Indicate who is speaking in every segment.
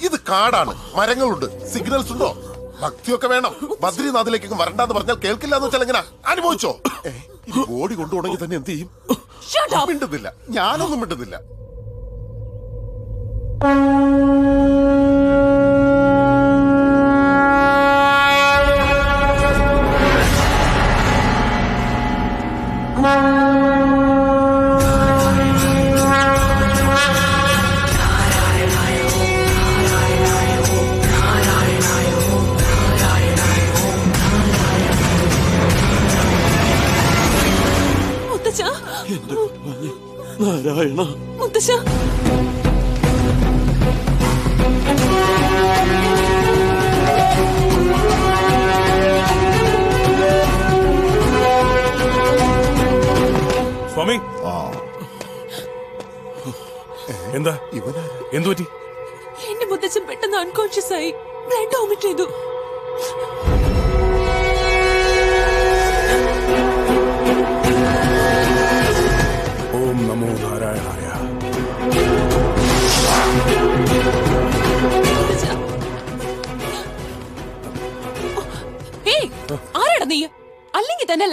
Speaker 1: ഇത് കാടാണ്. മരങ്ങളുണ്ട്. സിഗ്നൽസ് ഉണ്ടോ? ഭക്തിയൊക്കെ വേണം. ബദ്രീനാഥിലേക്ക് വരണ്ടാന്ന് പറഞ്ഞാൽ കേൾക്കില്ല എന്ന് വെച്ചാൽ എങ്ങനെ? അനുഭവിച്ചോ? ബോഡി കൊണ്ടുപോകണമെങ്കിൽ തന്നെ എന്ത് ചെയ്യും. മിണ്ടുന്നില്ല. ഞാനൊന്നും മിണ്ടുന്നില്ല.
Speaker 2: നാരായണ.
Speaker 3: മുത്തശ്ശ.
Speaker 4: സ്വാമി. എന്താ?
Speaker 1: ഇവനാ
Speaker 4: എന്തു പറ്റി
Speaker 3: എന്റെ മുത്തച്ഛൻ പെട്ടെന്ന് അൺകോൺഷ്യസ് ആയി. ബ്ലഡ് വോമിറ്റ് ചെയ്തു.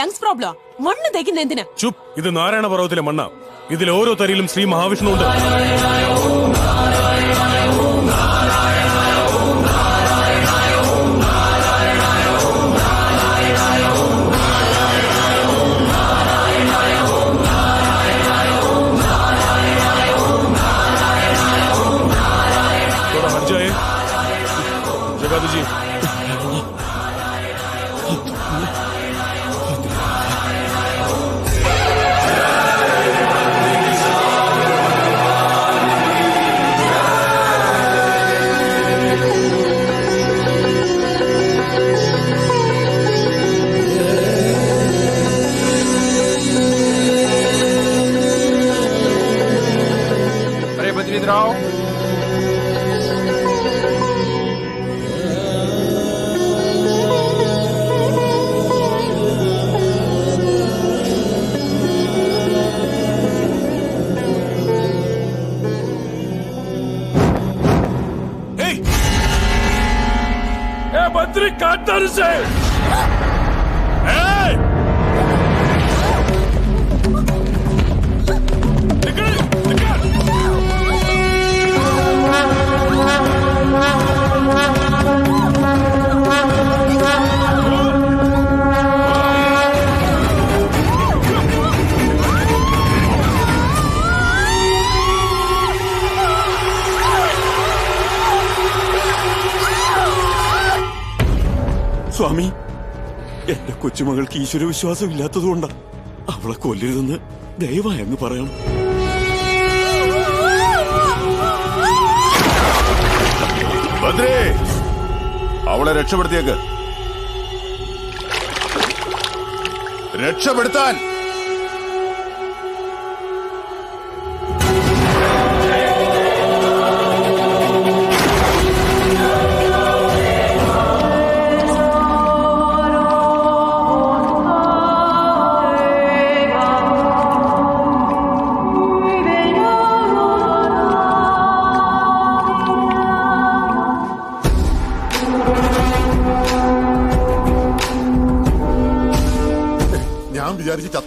Speaker 3: ലങ്സ് പ്രോബ്ലം മണ്ണ് തേക്കുന്ന എന്തിനാ?
Speaker 4: ചുപ് ഇത് നാരായണ പർവതത്തിലെ മണ്ണ. ഇതിൽ ഓരോ തരിയിലും ശ്രീ മഹാവിഷ്ണു ഉണ്ട്.
Speaker 2: స్వామి എന്റെ കൊച്ചുമകൾക്ക് ഈശ്വര വിശ്വാസം ഇല്ലാത്തതുകൊണ്ടാ അവളെ കൊല്ലരുതെന്ന് ദയവായി അങ്ങ് പറയണം.
Speaker 5: അവളെ രക്ഷപ്പെടുത്തിയേക്ക്. രക്ഷപ്പെടുത്താൻ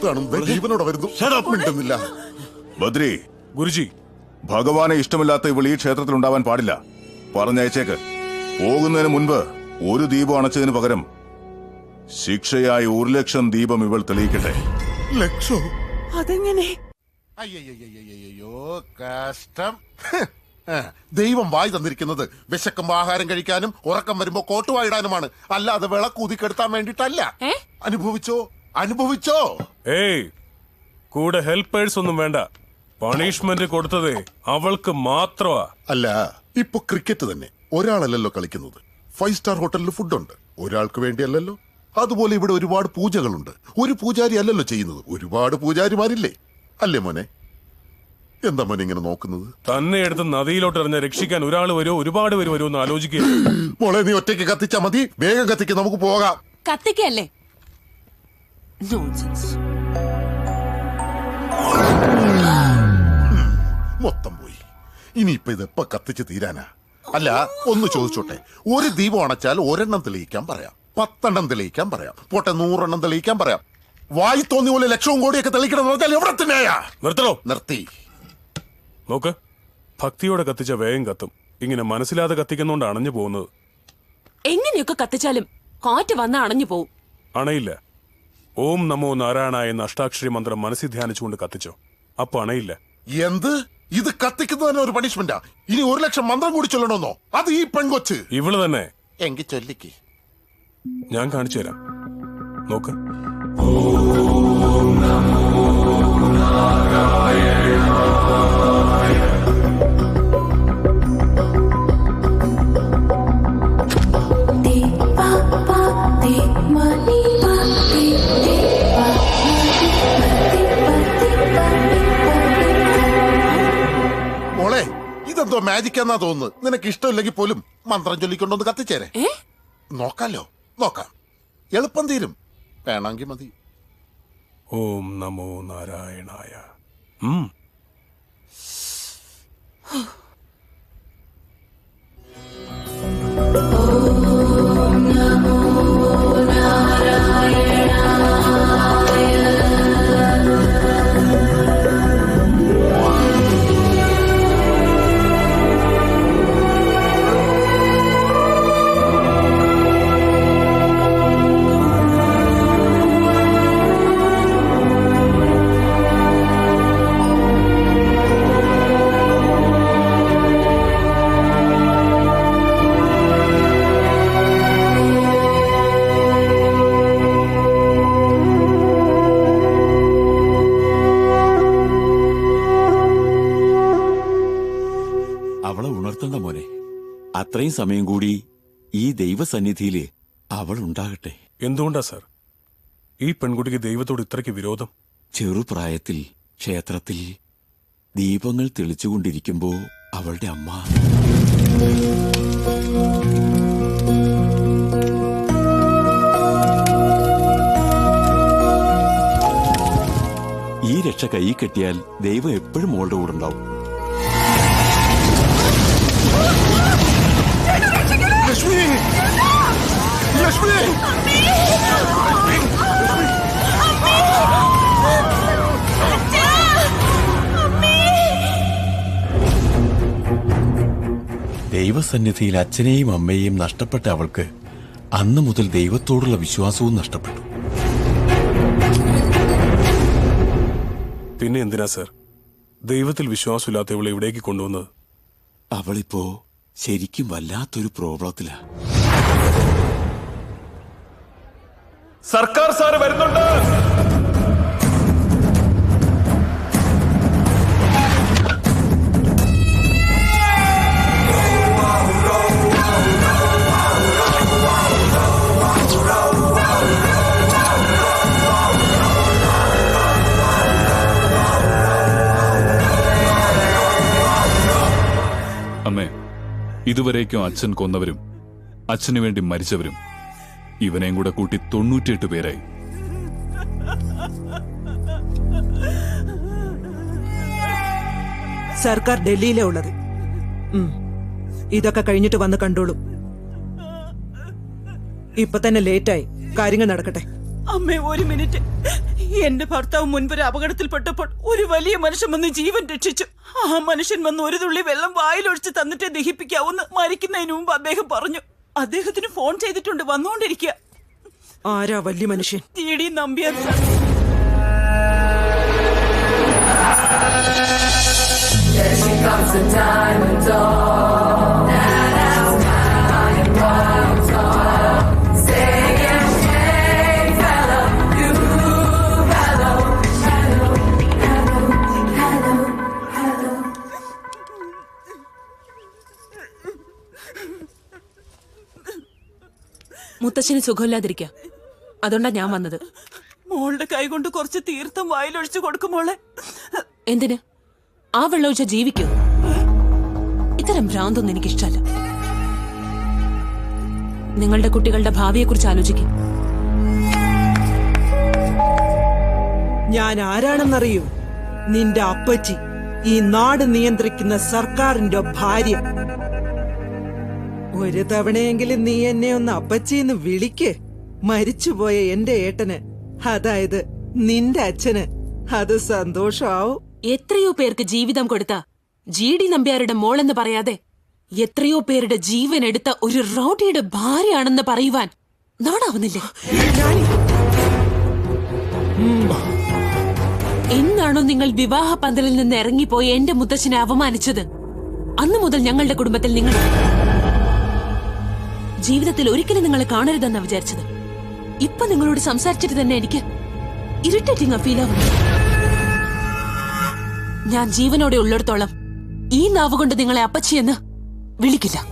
Speaker 1: കാണും ദേ ജീവനോടെ വരുന്നു. മിണ്ടുന്നില്ല.
Speaker 5: ബദ്രി.
Speaker 4: ഗുരുജി.
Speaker 5: ഭഗവാനെ ഇഷ്ടമില്ലാത്ത ഇവൾ ഈ ക്ഷേത്രത്തിൽ ഉണ്ടാവാൻ പാടില്ല. പറഞ്ഞയച്ചേക്ക്. പോകുന്നതിന് മുൻപ് ഒരു ദീപം അണച്ചതിന് പകരം ശിക്ഷയായി ഒരു ലക്ഷം ദീപം ഇവൾ തെളിയിക്കട്ടെ.
Speaker 1: ലക്ഷോ?
Speaker 3: അതെങ്ങനെ?
Speaker 1: അയ്യോ കഷ്ടം. ദൈവം വായി തന്നിരിക്കുന്നത് വിശക്കുമ്പോ ആഹാരം കഴിക്കാനും ഉറക്കം വരുമ്പോ കോട്ടുവായിടാനുമാണ്. അല്ലാതെ വിളക്കൂതിക്കെടുത്താൻ വേണ്ടിട്ടല്ല. അനുഭവിച്ചോ? അനുഭവിച്ചോ?
Speaker 4: ഏയ് കൂടെ ഹെൽപ്പേഴ്സ് ഒന്നും വേണ്ട. പണിഷ്മെന്റ് കൊടുത്തത് അവൾക്ക് മാത്രമാ.
Speaker 1: അല്ല ഇപ്പൊ ക്രിക്കറ്റ് തന്നെ. ഒരാളല്ലല്ലോ കളിക്കുന്നത്. ഫൈവ് സ്റ്റാർ ഹോട്ടലിൽ ഫുഡുണ്ട് ഒരാൾക്ക് വേണ്ടിയല്ലല്ലോ. അതുപോലെ ഇവിടെ ഒരുപാട് പൂജകളുണ്ട്. ഒരു പൂജാരി അല്ലല്ലോ ചെയ്യുന്നത്. ഒരുപാട് പൂജാരിമാരില്ലേ? അല്ലേ മോനെ? എന്താ മോനെ ഇങ്ങനെ നോക്കുന്നത്?
Speaker 4: തന്നെ എടുത്ത് നദിയിലോട്ട് എറിഞ്ഞ രക്ഷിക്കാൻ ഒരാൾ വരുമോ ഒരുപാട് പേര് വരുമോ എന്ന് ആലോചിക്കുക.
Speaker 1: മോളെ നീ ഒറ്റയ്ക്ക് കത്തിച്ചാ മതി. വേഗം കത്തിക്ക് നമുക്ക് പോകാം.
Speaker 3: കത്തിക്കല്ലേ നോൺസെൻസ്
Speaker 1: മൊത്തം പോയി. ഇനിയിപ്പൊ ഇതെപ്പ കത്തിച്ച് തീരാനാ. അല്ല ഒന്ന് ചോദിച്ചോട്ടെ. ഒരു ദീപം അണച്ചാൽ ഒരെണ്ണം തെളിയിക്കാൻ പറയാം. പത്തെണ്ണം തെളിയിക്കാൻ പറയാം. പോട്ടെ നൂറെണ്ണം തെളിയിക്കാൻ പറയാം. വായി തോന്നി പോലെ ലക്ഷവും കോടിയൊക്കെ തെളിയിക്കണം പറഞ്ഞാൽ എവിടെ തന്നെയാ?
Speaker 4: നിർത്തണോ?
Speaker 1: നിർത്തി.
Speaker 4: നോക്ക് ഭക്തിയോടെ കത്തിച്ച വേഗം കത്തും. ഇങ്ങനെ മനസ്സിലാതെ കത്തിക്കുന്നോണ്ട് അണഞ്ഞു പോകുന്നത്.
Speaker 3: എങ്ങനെയൊക്കെ കത്തിച്ചാലും കാറ്റ് വന്ന അണഞ്ഞു പോവും.
Speaker 4: അണയില്ല. ഓം നമോ നാരായണ എന്ന അഷ്ടാക്ഷരി മന്ത്രം മനസ്സിൽ ധ്യാനിച്ചുകൊണ്ട് കത്തിച്ചോ. അപ്പൊ അണയില്ല
Speaker 1: എന്ത്? ഇത് കത്തിക്കുന്നതന്നെ ഒരു പണിഷ്മെന്റാ ഇനി ഒരു ലക്ഷം മന്ത്രം കൂടി ചൊല്ലണമെന്നോ? അത് ഈ പെൺകൊച്ച്
Speaker 4: ഇവൾ തന്നെ.
Speaker 1: എങ്കിൽ ചൊല്ലിക്ക്.
Speaker 4: ഞാൻ കാണിച്ചു തരാം. നോക്ക്.
Speaker 6: Ti
Speaker 1: ഇതെന്തോ മാജിക് എന്നാ തോന്നുന്നു നിനക്ക് ഇഷ്ടമില്ലെങ്കിൽ പോലും മന്ത്രം ചൊല്ലിക്കൊണ്ടൊന്ന് കത്തിച്ചേരെ. നോക്കാലോ. നോക്കാം. എളുപ്പം തീരും. വേണമെങ്കിൽ മതി.
Speaker 4: ഓം നമോ നാരായണായ. ഉം.
Speaker 2: അത്രയും സമയം കൂടി ഈ ദൈവസന്നിധിയിൽ അവൾ ഉണ്ടാകട്ടെ.
Speaker 4: എന്തുകൊണ്ടാ സാർ? ഈ പെൺകുട്ടിക്ക് ദൈവത്തോട് ഇത്രയ്ക്ക് വിരോധം?
Speaker 2: ചെറുപ്രായത്തിൽ ക്ഷേത്രത്തിൽ ദീപങ്ങൾ തെളിച്ചുകൊണ്ടിരിക്കുമ്പോ അവളുടെ അമ്മ. ഈ രക്ഷ കൈ കെട്ടിയാൽ ദൈവം എപ്പോഴും മോളുടെ കൂടെ ഉണ്ടാവും.
Speaker 1: ലക്ഷ്മി ലക്ഷ്മി
Speaker 2: ദൈവസന്നിധിയിൽ അച്ഛനെയും അമ്മയെയും നഷ്ടപ്പെട്ട അവൾക്ക് അന്നു മുതൽ ദൈവത്തോടുള്ള വിശ്വാസവും നഷ്ടപ്പെട്ടു.
Speaker 4: പിന്നെ എന്തിനാ സർ? ദൈവത്തിൽ വിശ്വാസമില്ലാത്ത ഇവളെ ഇവിടേക്ക് കൊണ്ടുവന്നത്?
Speaker 2: അവളിപ്പോ ശരിക്കും വല്ലാത്തൊരു പ്രോബ്ലത്തിലാ.
Speaker 7: സർക്കാർ സാറ് വരുന്നുണ്ട്.
Speaker 8: ഇതുവരേക്കും അച്ഛൻ കൊന്നവരും അച്ഛനു വേണ്ടി മരിച്ചവരും ഇവനെയും കൂടെ കൂട്ടി തൊണ്ണൂറ്റിയെട്ട് പേരായി.
Speaker 9: സർക്കാർ ഡൽഹിയിലെ ഉള്ളത്. ഇതൊക്കെ കഴിഞ്ഞിട്ട് വന്ന് കണ്ടോളൂ. ഇപ്പൊ തന്നെ ലേറ്റായി. കാര്യങ്ങൾ നടക്കട്ടെ.
Speaker 10: അമ്മേ ഒരു മിനിറ്റ്. എന്റെ ഭർത്താവ് മുൻപൊരു അപകടത്തിൽപ്പെട്ടപ്പോൾ ഒരു വലിയ മനുഷ്യൻ വന്ന് ജീവൻ രക്ഷിച്ചു. ആ മനുഷ്യൻ വന്ന് ഒരു തുള്ളി വെള്ളം വായിലൊഴിച്ച് തന്നിട്ടേ ദഹിപ്പിക്കാവൂന്ന് മരിക്കുന്നതിന് മുമ്പ് അദ്ദേഹം പറഞ്ഞു. അദ്ദേഹത്തിന് ഫോൺ ചെയ്തിട്ടുണ്ട് വന്നുകൊണ്ടിരിക്കുക
Speaker 9: ആരാ വലിയ മനുഷ്യൻ?
Speaker 10: T D diamond sir.
Speaker 3: മുത്തച്ഛന് സുഖമില്ലാതിരിക്ക. അതുകൊണ്ടാ ഞാൻ വന്നത്.
Speaker 10: മോളുടെ കൈ കൊണ്ട് കുറച്ച് തീർത്ഥം വായിലൊഴിച്ചു കൊടുക്കുമോളെ
Speaker 3: എന്തിന്? ആ വെള്ളമൊഴിച്ച ജീവിക്കൂ? ഇത്തരം ഭ്രാന്തൊന്നും എനിക്കിഷ്ടല്ല നിങ്ങളുടെ കുട്ടികളുടെ ഭാവിയെക്കുറിച്ച് ആലോചിക്കും.
Speaker 9: ഞാൻ ആരാണെന്നറിയൂ? നിന്റെ അപ്പച്ചി ഈ നാട് നിയന്ത്രിക്കുന്ന സർക്കാരിന്റെ ഭാര്യ. ഒരു തവണയെങ്കിലും നീ എന്നെ ഒന്ന് അപ്പച്ചിന്ന് വിളിക്ക്. മരിച്ചുപോയ എന്റെ ഏട്ടന്. അതായത് നിന്റെ അച്ഛന്. അത് സന്തോഷാവും.
Speaker 3: എത്രയോ പേർക്ക് ജീവിതം കൊടുത്ത ജി ഡി നമ്പ്യാരുടെ മോളെന്ന് പറയാതെ എത്രയോ പേരുടെ ജീവൻ എടുത്ത ഒരു റൗഡിയുടെ ഭാര്യയാണെന്ന് പറയുവാൻ നാടാവുന്നില്ലേ എന്നാണോ നിങ്ങൾ വിവാഹ പന്തലിൽ നിന്ന് ഇറങ്ങിപ്പോയി എന്റെ മുത്തച്ഛനെ അപമാനിച്ചത് അന്നു മുതൽ ഞങ്ങളുടെ കുടുംബത്തിൽ നിങ്ങൾ ജീവിതത്തിൽ ഒരിക്കലും നിങ്ങളെ കാണരുതെന്നാ വിചാരിച്ചത്. ഇപ്പൊ നിങ്ങളോട് സംസാരിച്ചിട്ട് തന്നെ എനിക്ക് ഇറിറ്റേറ്റിംഗ് ഫീൽ ആവുന്നു. ഞാൻ ജീവനോടെ ഉള്ളിടത്തോളം ഈ നാവ് കൊണ്ട് നിങ്ങളെ അപ്പച്ചിയെന്ന് വിളിക്കില്ല.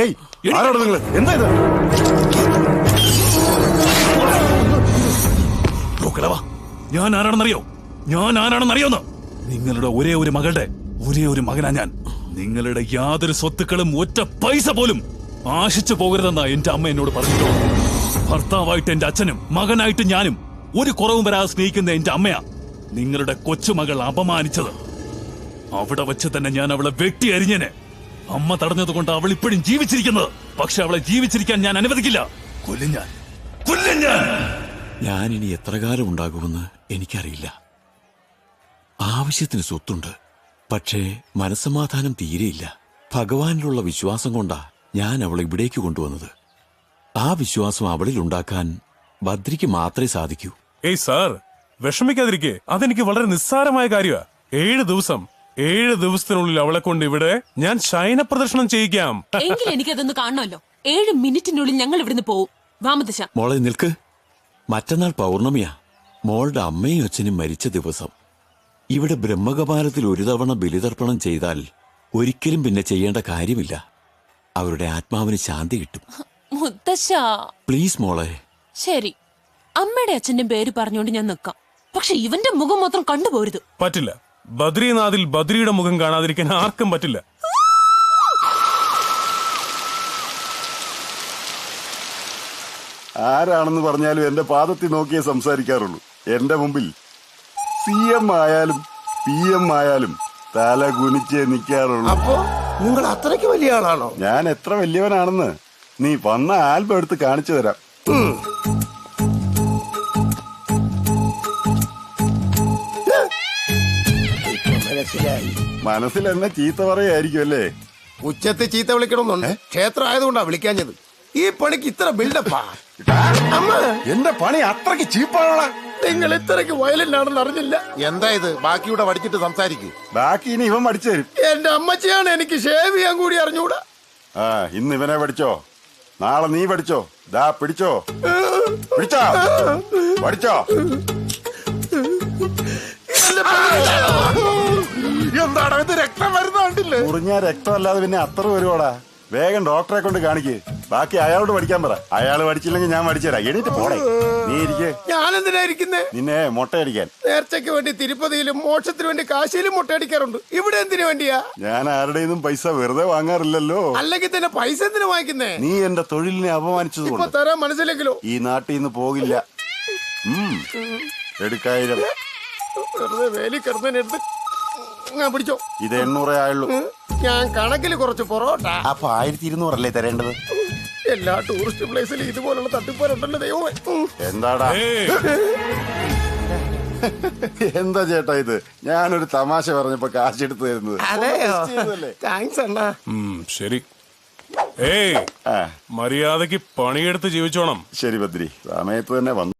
Speaker 8: എണീക്കാൻ
Speaker 5: ഏയ് ആരാണ് നിങ്ങൾ എന്താ ഇത്?
Speaker 8: നോക്കളവാ ഞാൻ ആരാണെന്നറിയോ? ഞാൻ ആരാണെന്നറിയോന്ന്? നിങ്ങളുടെ ഒരേ ഒരു മകളുടെ ഒരേ ഒരു മകനാ ഞാൻ. നിങ്ങളുടെ യാതൊരു സ്വത്തുക്കളും ഒറ്റ പൈസ പോലും ആശിച്ചു പോകരുതെന്നാ എന്റെ അമ്മ എന്നോട് പറഞ്ഞിട്ടുള്ളത് ഭർത്താവായിട്ട് എന്റെ അച്ഛനും മകനായിട്ട് ഞാനും ഒരു കുറവും വരാതെ സ്നേഹിക്കുന്ന എന്റെ അമ്മയാ നിങ്ങളുടെ കൊച്ചുമകൾ അപമാനിച്ചത്. അവിടെ വെച്ച് തന്നെ ഞാൻ അവളെ വെട്ടി അരിഞ്ഞനെ. അമ്മ തടഞ്ഞത് കൊണ്ട് അവൾ ഇപ്പോഴും ജീവിച്ചിരിക്കുന്നത്. പക്ഷെ അവളെ ജീവിച്ചിരിക്കാൻ ഞാൻ അനുവദിക്കില്ല. കൊല്ലും ഞാൻ. കൊല്ലും ഞാൻ!
Speaker 2: ഞാൻ ഇനി എത്ര കാലം ഉണ്ടാകുമെന്ന് എനിക്കറിയില്ല. ആവശ്യത്തിന് സ്വത്തുണ്ട്. പക്ഷേ മനസ്സമാധാനം തീരെയില്ല. ഭഗവാനിലുള്ള വിശ്വാസം കൊണ്ടാ ഞാൻ അവളെ ഇവിടേക്ക് കൊണ്ടുവന്നത്. ആ വിശ്വാസം അവളിൽ ഉണ്ടാക്കാൻ ഭദ്രിക്ക് മാത്രമേ സാധിക്കൂ.
Speaker 4: ഏയ് സാർ വിഷമിക്കാതിരിക്കെ. അതെനിക്ക് വളരെ നിസ്സാരമായ കാര്യമാ. ഏഴ് ദിവസം. ഏഴ് ദിവസത്തിനുള്ളിൽ അവളെ കൊണ്ട് ഇവിടെ ഞാൻ ശയന പ്രദർശനം ചെയ്യിക്കാം.
Speaker 3: എങ്കിൽ എനിക്കതൊന്ന് കാണണമല്ലോ. ഏഴ് മിനിറ്റിനുള്ളിൽ ഞങ്ങൾ ഇവിടുന്ന് പോവും. വാമദശ
Speaker 2: മോളെ നിൽക്ക്. മറ്റന്നാൾ പൗർണമിയാ. മോളുടെ അമ്മയും അച്ഛനും മരിച്ച ദിവസം. ഇവിടെ ബ്രഹ്മകപാലത്തിൽ ഒരു തവണ ബലിതർപ്പണം ചെയ്താൽ ഒരിക്കലും പിന്നെ ചെയ്യേണ്ട കാര്യമില്ല. അവരുടെ ആത്മാവിന് ശാന്തി കിട്ടും.
Speaker 3: മുത്തശ്ശ.
Speaker 2: പ്ലീസ് മോളെ.
Speaker 3: ശരി. അമ്മയുടെ അച്ഛന്റെ പേര് പറഞ്ഞുകൊണ്ട് ഞാൻ നിൽക്കാം. പക്ഷെ ഇവന്റെ മുഖം മാത്രം കണ്ടുപോരുത്.
Speaker 4: പറ്റില്ല. ബദ്രീനാഥിൽ ബദ്രിയുടെ മുഖം കാണാതിരിക്കാൻ ആർക്കും പറ്റില്ല.
Speaker 5: ആരാണെന്ന് പറഞ്ഞാലും എന്റെ പാദത്തിൽ നോക്കിയേ സംസാരിക്കാറുള്ളൂ. എന്റെ മുമ്പിൽ സി എം ആയാലും പി എം ആയാലും തല കുനിച്ചേ നിൽക്കാറുള്ളൂ.
Speaker 7: അപ്പോ നിങ്ങൾ അത്രയ്ക്ക് വലിയ ആളാണോ?
Speaker 5: ഞാൻ എത്ര വലിയവനാണെന്ന് നീ വന്ന ആൽബം എടുത്ത് കാണിച്ചു തരാം.
Speaker 7: മനസ്സിലായി.
Speaker 5: മനസ്സിൽ എന്നെ ചീത്ത പറയായിരിക്കും അല്ലേ?
Speaker 7: ഉച്ചത്തെ ചീത്ത വിളിക്കണമെന്നുണ്ട്. ക്ഷേത്രം ആയതുകൊണ്ടാ വിളിക്കാഞ്ഞത് ഈ പണിക്ക് ഇത്ര ബിൽഡപ്പാ അമ്മ.
Speaker 5: എന്റെ പണി അത്രയ്ക്ക് ചീപ്പാണോളാ
Speaker 7: നിങ്ങൾ ഇത്രക്ക് വയലന്റ് ആണെന്ന് അറിഞ്ഞില്ല.
Speaker 1: എന്താ ഇത്? ബാക്കിയൂടെ വടിച്ചിട്ട് സംസാരിക്കും.
Speaker 5: ബാക്കി ഇനി ഇവൻ പഠിച്ചു തരും.
Speaker 7: എന്റെ അമ്മച്ചിയാണ് എനിക്ക് ഷേവ് ചെയ്യാൻ കൂടി അറിഞ്ഞൂടാ.
Speaker 5: ആ ഇന്ന് ഇവനെ പഠിച്ചോ? നാളെ നീ പഠിച്ചോ? ദാ പിടിച്ചോ? പിടിച്ചോ? പഠിച്ചോ?
Speaker 1: എന്താണ് ഇത് രക്തം വരുന്ന കണ്ടില്ലേ?
Speaker 5: മുറിഞ്ഞ രക്തമല്ലാതെ പിന്നെ അത്ര വരുവാടാ. വേഗം ഡോക്ടറെ കൊണ്ട് കാണിക്ക്. ബാക്കി അയാളോട് പഠിക്കാൻ പറ. അയാൾ പഠിച്ചില്ലെങ്കിൽ ഞാൻ പഠിച്ചുതരാം. എണീറ്റ് പോണേ നീ ഇരിക്കേ.
Speaker 7: ഞാൻ എന്തിനാ ഇരിക്കുന്നേ?
Speaker 5: നിന്നെ മുട്ടയടിക്കാൻ.
Speaker 7: നേർച്ചയ്ക്ക് വേണ്ടി തിരുപ്പതിയിലും മോക്ഷത്തിന് വേണ്ടി കാശിയിലും മുട്ടയടിക്കാറുണ്ട്. ഇവിടെ എന്തിനു വേണ്ടിയാ?
Speaker 5: ഞാൻ ആരുടെയും പൈസ വെറുതെ വാങ്ങാറില്ലല്ലോ.
Speaker 7: അല്ലെങ്കിൽ തന്നെ പൈസ എന്തിനു വാങ്ങിക്കുന്നേ?
Speaker 5: നീ എന്റെ തൊഴിലിനെ അപമാനിച്ചത്
Speaker 7: ഇപ്പൊ തരാൻ മനസ്സിലെങ്കിലോ
Speaker 5: ഈ നാട്ടിൽ നിന്ന് പോകില്ല. എടുക്കായിരം.
Speaker 7: വെറുതെ വേലി പിടിച്ചോ.
Speaker 5: ഇത് എണ്ണൂറേ ആയുള്ളൂ.
Speaker 7: ഞാൻ കണക്കിൽ കുറച്ച് പൊറോട്ട.
Speaker 1: അപ്പൊ ആയിരത്തി ഇരുന്നൂറല്ലേ തരേണ്ടത്?
Speaker 7: എല്ലാ ടൂറിസ്റ്റ് പ്ലേസിലും ഇതുപോലുള്ള തട്ടിപ്പാരുണ്ടല്ലോ ദൈവമേ.
Speaker 5: എന്താടാ? എന്താ ചേട്ടാ ഇത്? ഞാനൊരു തമാശ പറഞ്ഞപ്പോ കാശെടുത്ത് തരുന്നത്.
Speaker 7: അതെയോ? താങ്ക്സ് അണ്ണാ.
Speaker 4: ശരി. ഏയ്
Speaker 5: ആ.
Speaker 4: മര്യാദയ്ക്ക് പണിയെടുത്ത് ജീവിച്ചോണം.
Speaker 5: ശരി ബദ്രി സമയത്ത് തന്നെ വന്നു.